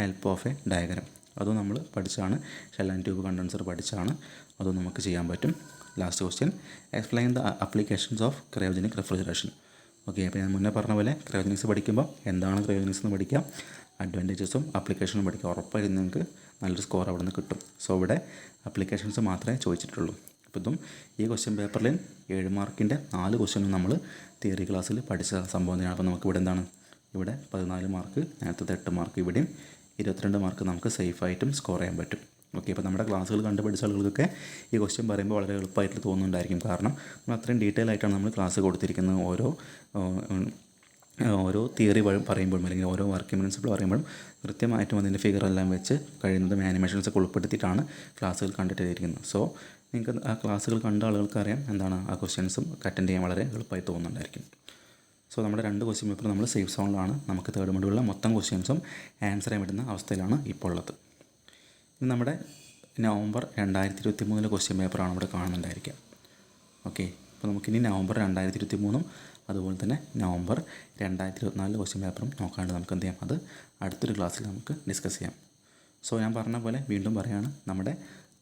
help of a diagram അതും നമ്മൾ പഠിച്ചാണ് ഷെൽ ആൻഡ് ട്യൂബ് കണ്ടൻസർ പഠിച്ചാണ് അതും നമുക്ക് ചെയ്യാൻ പറ്റും. Last question explain the applications of cryogenic refrigeration okay അപ്പോൾ ഞാൻ മുന്നേ പറഞ്ഞ പോലെ ക്രയോജനിക്സ് പഠിക്കുമ്പോൾ എന്താണ് ക്രയോജനിക്സ് എന്ന് പഠിക്കാം. അഡ്വാന്റേജസും അപ്ലിക്കേഷനും പഠിക്കാം. ഉറപ്പായിട്ടും നിങ്ങൾക്ക് നല്ലൊരു സ്കോർ അവിടെ നിന്ന് കിട്ടും. സോ ഇവിടെ അപ്ലിക്കേഷൻസ് മാത്രമേ ചോദിച്ചിട്ടുള്ളൂ. അപ്പോൾ ഇതും ഈ ക്വസ്റ്റ്യൻ പേപ്പറിൽ ഏഴ് മാർക്കിന്റെ നാല് ക്വസ്റ്റ്യനും നമ്മൾ തിയറി ക്ലാസ്സിൽ പഠിച്ച സംഭവം തന്നെയാണ്. അപ്പോൾ നമുക്ക് ഇവിടെ എന്താണ്? ഇവിടെ പതിനാല് മാർക്ക് നേരത്തെ എട്ട് മാർക്ക് ഇവിടെയും ഇരുപത്തിരണ്ട് മാർക്ക് നമുക്ക് സേഫായിട്ടും സ്കോർ ചെയ്യാൻ പറ്റും. ഓക്കെ അപ്പോൾ നമ്മുടെ ക്ലാസ്സുകൾ കണ്ട് പഠിച്ച ആളുകൾക്കൊക്കെ ഈ ക്വസ്റ്റ്യൻ പറയുമ്പോൾ വളരെ എളുപ്പമായിട്ട് തോന്നുന്നുണ്ടായിരിക്കും. കാരണം നമ്മൾ അത്രയും ഡീറ്റെയിൽ ആയിട്ടാണ് നമ്മൾ ക്ലാസ് കൊടുത്തിരിക്കുന്നത്. ഓരോ ഓരോ തിയറി പറയുമ്പോഴും അല്ലെങ്കിൽ ഓരോ വർക്കിംഗ് പ്രിൻസിപ്പിൾ പറയുമ്പോഴും കൃത്യമായിട്ടും അതിന്റെ ഫിഗർ എല്ലാം വെച്ച് കഴിയുന്നതും ആനിമേഷൻസ് ഒക്കെ ഉൾപ്പെടുത്തിയിട്ടാണ് ക്ലാസ്സുകൾ കണ്ടിട്ടിരിക്കുന്നത് സോ നിങ്ങൾക്ക് ആ ക്ലാസ്സുകൾ കണ്ട ആളുകൾക്കറിയാം എന്താണ് ആ ക്വസ്റ്റ്യൻസും അറ്റൻഡ് ചെയ്യാൻ വളരെ എളുപ്പമായി തോന്നുന്നുണ്ടായിരിക്കും. സോ നമ്മുടെ രണ്ട് ക്വസ്റ്റ്യൻ പേപ്പർ നമ്മൾ സേഫ് സോണിലാണ് നമുക്ക് തേർഡ് മൊഡ്യൂളിലെ മൊത്തം ക്വസ്റ്റ്യൻസും ആൻസർ ചെയ്യാൻ പറ്റുന്ന അവസ്ഥയിലാണ് ഇപ്പോൾ ഉള്ളത്. നമ്മുടെ നവംബർ രണ്ടായിരത്തി ഇരുപത്തി മൂന്നിലെ ക്വസ്റ്റ്യൻ പേപ്പറാണ് ഇവിടെ കാണുന്നുണ്ടായിരിക്കുക. ഓക്കെ അപ്പോൾ നമുക്കിനി നവംബർ രണ്ടായിരത്തി ഇരുപത്തി മൂന്നും അതുപോലെ തന്നെ നവംബർ രണ്ടായിരത്തി ഇരുപത്തിനാലിലെ ക്വസ്റ്റ്യൻ പേപ്പറും നോക്കാണ്ട് നമുക്ക് എന്ത് ചെയ്യാം? അത് അടുത്തൊരു ക്ലാസ്സിൽ നമുക്ക് ഡിസ്കസ് ചെയ്യാം. സോ ഞാൻ പറഞ്ഞ പോലെ വീണ്ടും പറയുകയാണ് നമ്മുടെ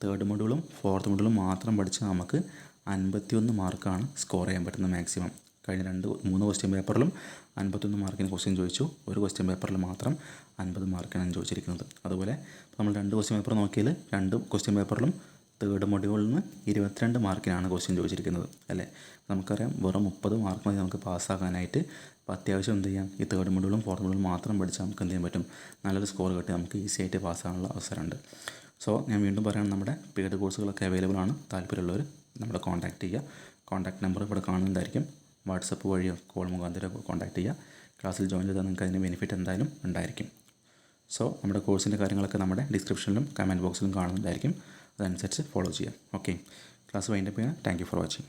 തേർഡ് മൊഡ്യൂളും ഫോർത്ത് മൊഡ്യൂളും മാത്രം പഠിച്ച് നമുക്ക് അൻപത്തിയൊന്ന് മാർക്കാണ് സ്കോർ ചെയ്യാൻ പറ്റുന്നത് മാക്സിമം കഴിഞ്ഞ രണ്ട് മൂന്ന് ക്വസ്റ്റ്യൻ പേപ്പറിലും അൻപത്തൊന്ന് മാർക്കിന് ക്വസ്റ്റ്യൻ ചോദിച്ചു. ഒരു ക്വസ്റ്റ്യൻ പേപ്പറിൽ മാത്രം അൻപത് മാർക്കിനാണ് ചോദിച്ചിരിക്കുന്നത്. അതുപോലെ നമ്മൾ രണ്ട് ക്വസ്റ്റ്യൻ പേപ്പർ നോക്കിയാൽ രണ്ട് ക്വസ്റ്റ്യൻ പേപ്പറിലും തേർഡ് മൊഡ്യൂളിൽ നിന്ന് ഇരുപത്തിരണ്ട് മാർക്കിനാണ് ക്വസ്റ്റ്യൻ ചോദിച്ചിരിക്കുന്നത്. അല്ലേ? നമുക്കറിയാം വെറും മുപ്പത് മാർക്ക് മതി നമുക്ക് പാസ്സാകാനായിട്ട് അപ്പോൾ അത്യാവശ്യം എന്ത് ചെയ്യാം? ഈ തേർഡ് മൊഡ്യൂളും ഫോർത്ത് മൊഡ്യൂളും മാത്രം പഠിച്ചാൽ നമുക്ക് എന്ത് ചെയ്യാൻ പറ്റും? നല്ലൊരു സ്കോർ കിട്ടി നമുക്ക് ഈസി ആയിട്ട് പാസ്സാകാനുള്ള അവസരമുണ്ട്. സോ ഞാൻ വീണ്ടും പറയുകയാണ് നമ്മുടെ പെയ്ഡ് കോഴ്സുകളൊക്കെ അവൈലബിൾ ആണ്. താല്പര്യമുള്ളവർ നമ്മുടെ കോൺടാക്റ്റ് ചെയ്യുക. കോൺടാക്ട് നമ്പർ ഇവിടെ കാണുന്നതായിരിക്കും. വാട്സപ്പ് വഴിയോ കോൾ മുഖാന്തരം കോൺടാക്ട് ചെയ്യുക. ക്ലാസ്സിൽ ജോയിൻ ചെയ്താൽ നിങ്ങൾക്ക് അതിന് ബെനിഫിറ്റ് എന്തായാലും ഉണ്ടായിരിക്കും. സോ നമ്മുടെ കോഴ്സിന്റെ കാര്യങ്ങളൊക്കെ നമ്മുടെ ഡിസ്ക്രിപ്ഷനിലും കമന്റ് ബോക്സിലും കാണുന്നുണ്ടായിരിക്കും അതനുസരിച്ച് ഫോളോ ചെയ്യാം ഓക്കെ ക്ലാസ് വൈൻഡപ്പ് ചെയ്യാം താങ്ക് യു ഫോർ വാച്ചിങ്